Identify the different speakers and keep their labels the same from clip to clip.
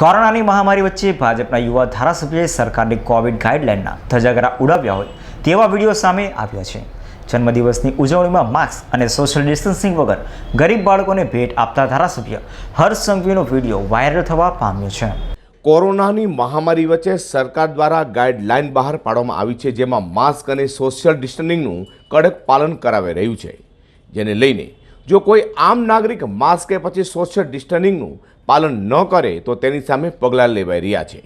Speaker 1: કોરોનાની મહામારી વચ્ચે ભાજપના યુવા ધારાસભ્યએ સરકારની કોવિડ ગાઈડલાઇનના ધજાગરા ઉડાવ્યા હોય તેવા વીડિયો સામે આવ્યા છે. જન્મદિવસની ઉજવણીમાં માસ્ક અને સોશિયલ ડિસ્ટન્સિંગ વગર ગરીબ બાળકોને ભેટ આપતા ધારાસભ્ય હર્ષ સંઘવીનો વીડિયો વાયરલ થવા પામ્યો છે.
Speaker 2: કોરોનાની મહામારી વચ્ચે સરકાર દ્વારા ગાઈડલાઇન બહાર પાડવામાં આવી છે, જેમાં માસ્ક અને સોશિયલ ડિસ્ટન્સિંગનું કડક પાલન કરાવી રહ્યું છે. જેને લઈને જો કોઈ આમ નાગરિક માસ્ક કે પછી સોશિયલ ડિસ્ટન્સિંગનું પાલન ન કરે તો તેની સામે પગલાં લેવાઈ રહ્યા છે.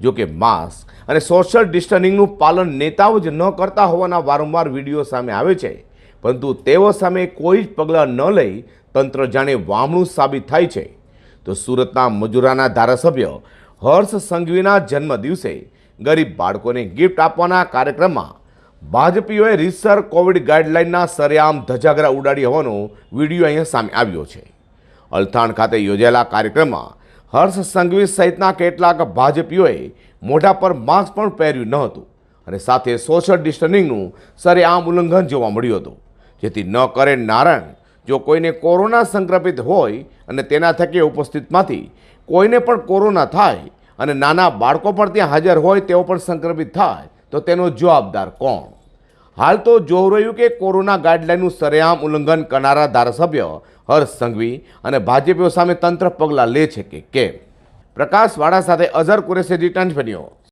Speaker 2: જો કે માસ્ક અને સોશિયલ ડિસ્ટન્સિંગનું પાલન નેતાઓ જ ન કરતા હોવાના વારંવાર વીડિયો સામે આવે છે. પરંતુ તેઓ સામે કોઈ જ પગલાં ન લઈ તંત્ર જાણે વામણું સાબિત થાય છે. તો સુરતના મજૂરાના ધારાસભ્ય હર્ષ સંઘવીના જન્મ દિવસે ગરીબ બાળકોને ગિફ્ટ આપવાના કાર્યક્રમમાં ભાજપીઓએ રીતસર કોવિડ ગાઈડલાઇનના સરેઆમ ધજાગરા ઉડાડી હોવાનો વીડિયો અહીંયા સામે આવ્યો છે. અલથાણ ખાતે યોજાયેલા કાર્યક્રમમાં હર્ષ સંઘવી સહિતના કેટલાક ભાજપીઓએ મોઢા પર માસ્ક પણ પહેર્યું ન હતું અને સાથે સોશિયલ ડિસ્ટન્સિંગનું સરેઆમ ઉલ્લંઘન જોવા મળ્યું હતું. જેથી ન કરે નારાયણ, જો કોઈને કોરોના સંક્રમિત હોય અને તેના થકી ઉપસ્થિતમાંથી કોઈને પણ કોરોના થાય અને નાના બાળકો પણ ત્યાં હાજર હોય તેઓ પણ સંક્રમિત થાય, તો તેનો જવાબદાર કોણ? હાલ તો જોવું રહ્યું કે કોરોના ગાઈડલાઈનનું સરેઆમ ઉલ્લંઘન કરનારા ધારાસભ્ય હર્ષ સંઘવી અને ભાજપીઓ સામે તંત્ર પગલાં લે છે કે કેમ? પ્રકાશવાળા સાથે અઝર કુરેશી રિટર્ન બન્યો